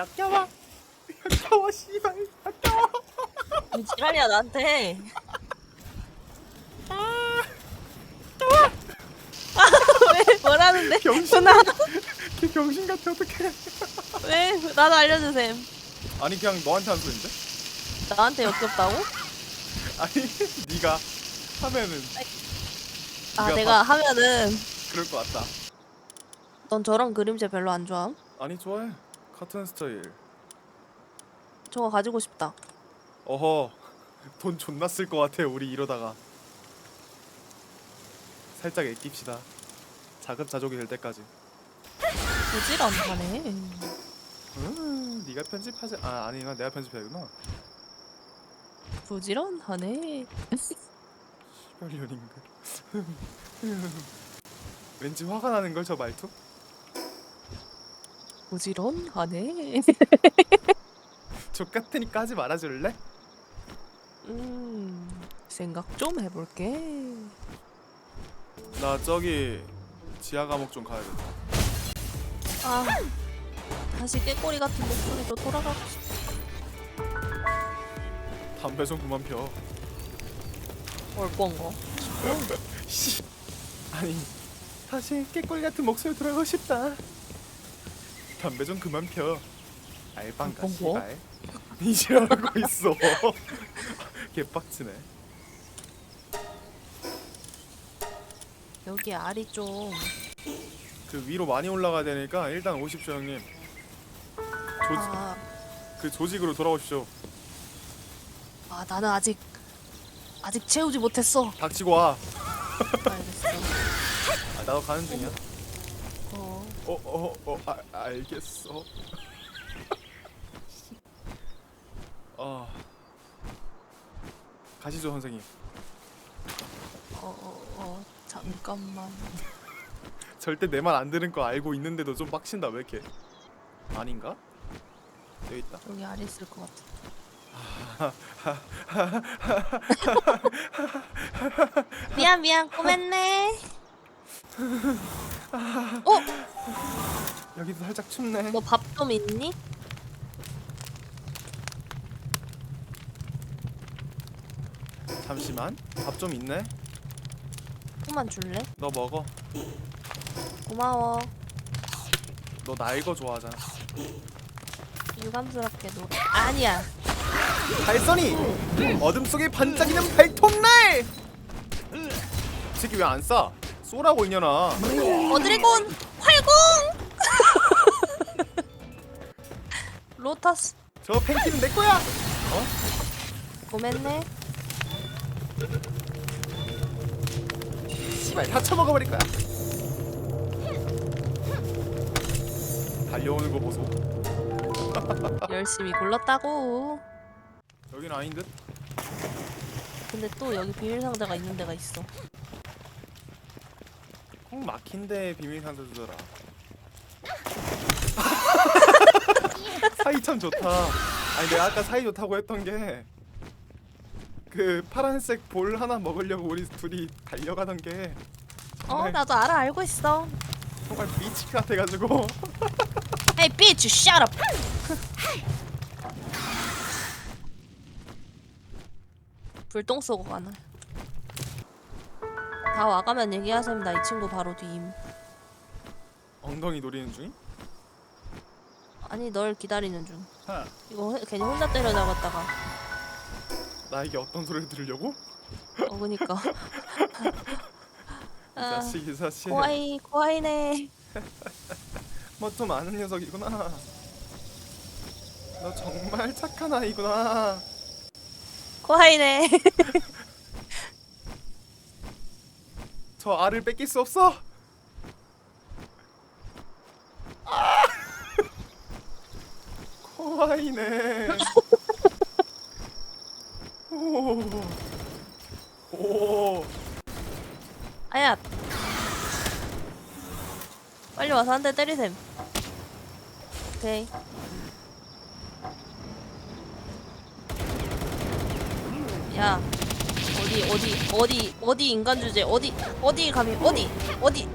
역겨워 역겨워 씨발 역겨워 이 지랄이야 나한테. 왜 뭐라는데? 병신 나걔 병신 같아 어떡해 왜 나도 알려주셈. 아니 그냥 너한테 한 소린데? 나한테 역겹다고? 아니 네가 하면은 아 네가 내가 하면은 그럴 것 같다 넌 저런 그림체 별로 안 좋아함? 아니 좋아해 카툰 스타일. 저거 가지고 싶다. 어허 돈 존나 쓸 것 같아 우리 이러다가. 살짝 애낍시다. 자급자족이 될 때까지. 부지런하네. 음 네가 편집하지 아 아니가 내가 편집해야구나. 부지런하네. 시발 년인가 왠지 화가 나는 걸 저 말투 부지런하네. 족 같으니까 하지 말아줄래? 음 생각 좀 해볼게. 나 저기 지하 감옥 좀 가야겠다 아 다시 깨꼬리 같은 목소리로 돌아가고 싶어. 담배 좀 그만 펴 얼뻔 거. 씨. 아니 다시 깨꼬리 같은 목소리 들어가고 싶다 담배 좀 그만 펴. 알방가? 씨발. 이지랄하고 있어. 개빡치네. 여기 알이 좀. 그 위로 많이 올라가야 되니까 일단 오십시오 형님. 조, 아, 그 조직으로 돌아오십시오. 아 나는 아직 아직 채우지 못했어. 닥치고 와. 알겠어. 아, 나도 가는 중이야 어, 어어어 어, 아, 알겠어 아 가시죠 선생님 어, 어, 어, 잠깐만. 절대 내 말 안 들은 거 알고 있는데도 좀 빡친다 왜 이렇게 아닌가? 여기 있다 여기 알 있을 것 같아. 미안 미안 꼬맸네. 어? 여기도 살짝 춥네 너 밥 좀 있니? 잠시만 밥 좀 있네 조금만 줄래? 너 먹어 고마워. 너날거 좋아하잖아 유감스럽게 노래. 아니야. 발선이 어둠 속에 반짝이는 발톱날 이 새끼 왜안 쏴? 쏘라고 이년아 어드래곤 활공. 로타스 저 팬티는 내 거야 고맙네. 씨발 다 처먹어버릴 거야 달려오는 거 보소 열심히 골랐다고. 여긴 아닌 듯? 근데 또 여기 비밀 상자가 있는 데가 있어. 콩 막힌데 비밀 상자 주더라 사이 참 좋다 아니 내가 아까 사이 좋다고 했던 게 그 파란색 볼 하나 먹으려고 우리 둘이 달려가던 게 어, 정말, 나도 알아 알고 있어. 정말 미치 같아가지고 Hey bitch, shut up. 불똥 쏘고 가나. 다 와가면 얘기하셈 나 이 친구 바로 뒤임. 엉덩이 노리는 중이? 아니 널 기다리는 중. 하, 이거 해- 괜히 혼자 때려 잡았다가. 나에게 어떤 소리를 들으려고? 어 그니까. 이 아, 자식 이 자식 고아이 고아이네. 뭐좀 아는 녀석이구나 너 정말 착한 아이구나 고아이네. 저 알을 뺏길 수 없어 아! 코아이네 오. 오. 아야. 빨리 와서 한 대 때리셈. 오케이. 야. 어디 어디 어디 어디 인간 주제 어디 어디 감히 어디 어디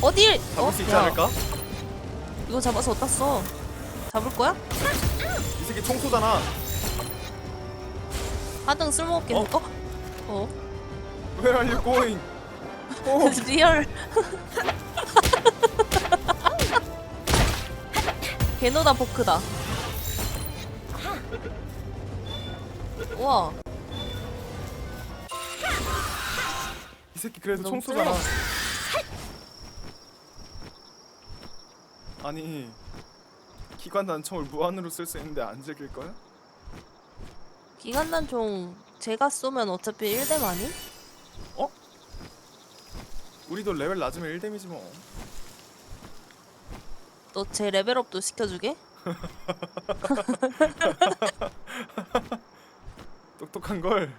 어딜 잡을 수 있지 야, 않을까? 이거 잡아서 어디다 써? 잡을 거야? 이 새끼 총 쏘잖아. 하등 쓸모없게 어? 어? 어? Where are you going? 어, 리얼 개노다 포크다 우와 이 새끼 그래도 총 너무 쏘잖아. 아니 기관 단총을 무한으로 쓸 수 있는데 안 즐길 거야? 기관단총 제가 쏘면 어차피 1대 아니? 우리도 레벨 낮으면 1 데미지 뭐. 너 제 레벨업도 시켜주게? 똑똑한 걸.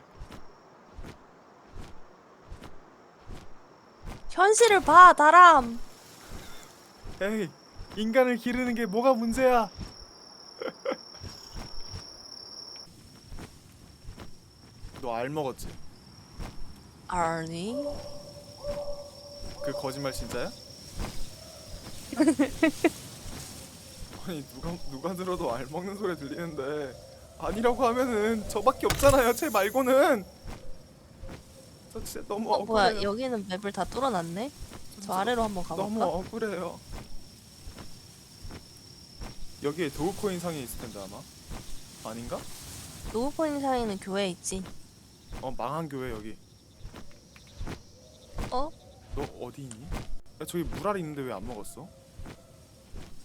현실을 봐 다람 에이 인간을 기르는 게 뭐가 문제야? 너 알 먹었지? 아니 그 거짓말 진짜야? 아니 누가 누가 들어도 알 먹는 소리 들리는데 아니라고 하면은 저밖에 없잖아요. 쟤 말고는. 저 진짜 너무 어 뭐야 억울해요. 여기는 맵을 다 뚫어놨네 저 아래로 한번 너무 가볼까? 억울해요. 여기에 도우코인 상이 있을 텐데 아마 아닌가? 노브코인 사이는 교회에 있지 어 망한 교회 여기. 어? 너 어디 있니? 야 저기 물알 있는데 왜 안 먹었어?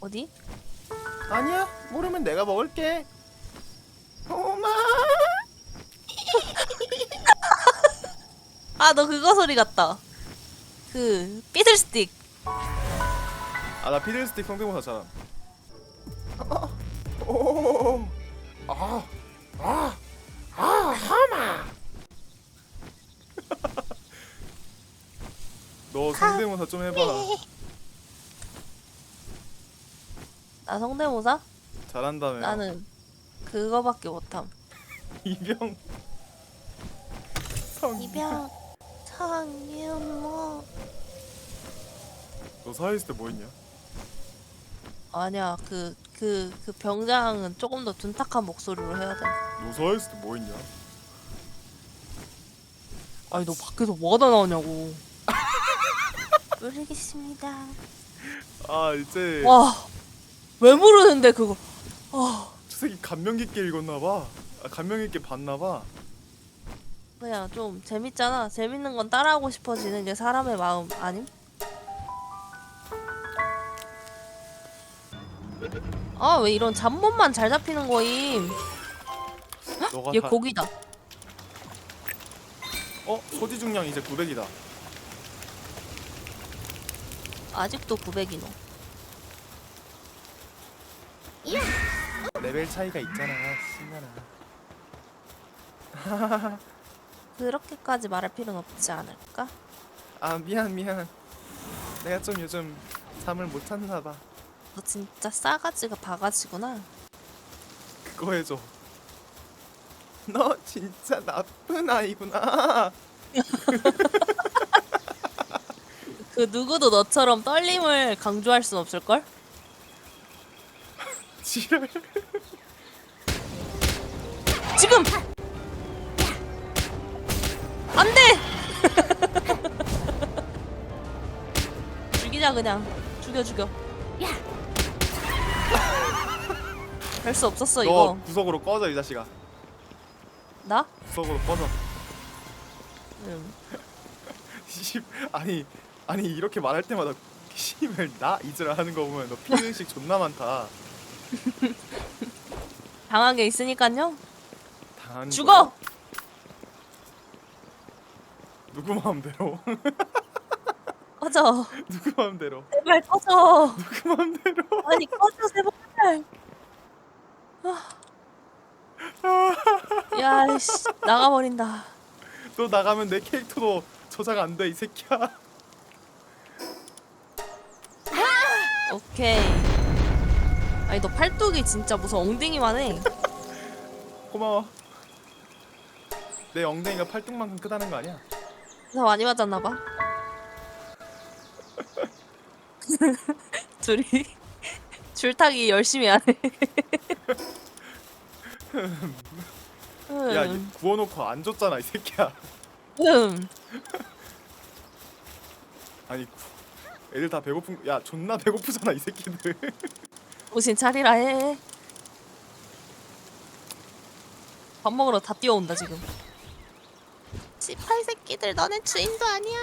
어디? 아니야 모르면 내가 먹을게. 엄마. 아 너 그거 소리 같다 그 삐들스틱 아 나 피들스틱 성대모사 잘함. 오. 아. 아. 아. 너 성대모사 좀 해봐. 나 성대모사? 잘한다며. 나는 그거밖에 못함 이병. 성. 이병 창윤모 너 사회 있을 때 뭐 했냐? 아니야 그 그 그 병장은 조금 더 둔탁한 목소리로 해야 돼 너 사회 있을 때 뭐 했냐? 아니 너 밖에서 뭐하다 나오냐고 모르겠습니다 아 이제 와 왜 모르는데 그거 아 저 새끼 감명 깊게 읽었나 봐. 아, 감명 깊게 봤나 봐. 그냥 좀 재밌잖아 재밌는 건 따라하고 싶어지는 게 사람의 마음 아님? 아 왜 이런 잡몸만 잘 잡히는 거임 너가 얘 다... 고기다 어 소지 중량 이제 900이다. 아직도 900이노 레벨 차이가 있잖아. 신나나. 그렇게까지 말할 필요는 없지 않을까? 아 미안 미안. 내가 좀 요즘 잠을 못 잤나 봐. 너 진짜 싸가지가 바가지구나 그거 해줘. 너 진짜 나쁜 아이구나. 그 누구도 너처럼 떨림을 강조할 순 없을걸? 지랄. 지금! 죽이자 그냥 죽여 죽여 할수 없었어 너 이거 구석으로 꺼져 이 자식아. 나? 구석으로 꺼져. 응. 씨, 아니 아니 이렇게 말할 때마다 씨발 나 이즈라 하는 거 보면 너 피의식 존나 많다. 당한 게 있으니까요 당한 죽어! 거야? 누구 마음대로? 꺼져 누구 마음대로? 제발 꺼져 누구 마음대로? 아니 꺼져 제발 아. 야이씨 나가버린다 너 나가면 내 캐릭터도 저장 안 돼 이 새끼야. 오케이 아니 너 팔뚝이 진짜 무슨 엉덩이만 해 고마워. 내 엉덩이가 팔뚝만큼 크다는 거 아니야? 나 많이 맞았나 봐 둘이 줄타기 열심히 하네. 야얘 구워놓고 안 줬잖아 이 새끼야 음. 아니 구- 애들 다 배고픈 야 존나 배고프잖아 이 새끼들 정신 차리라 해. 밥 먹으러 다 뛰어온다 지금. 18 새끼들 너네 주인도 아니야.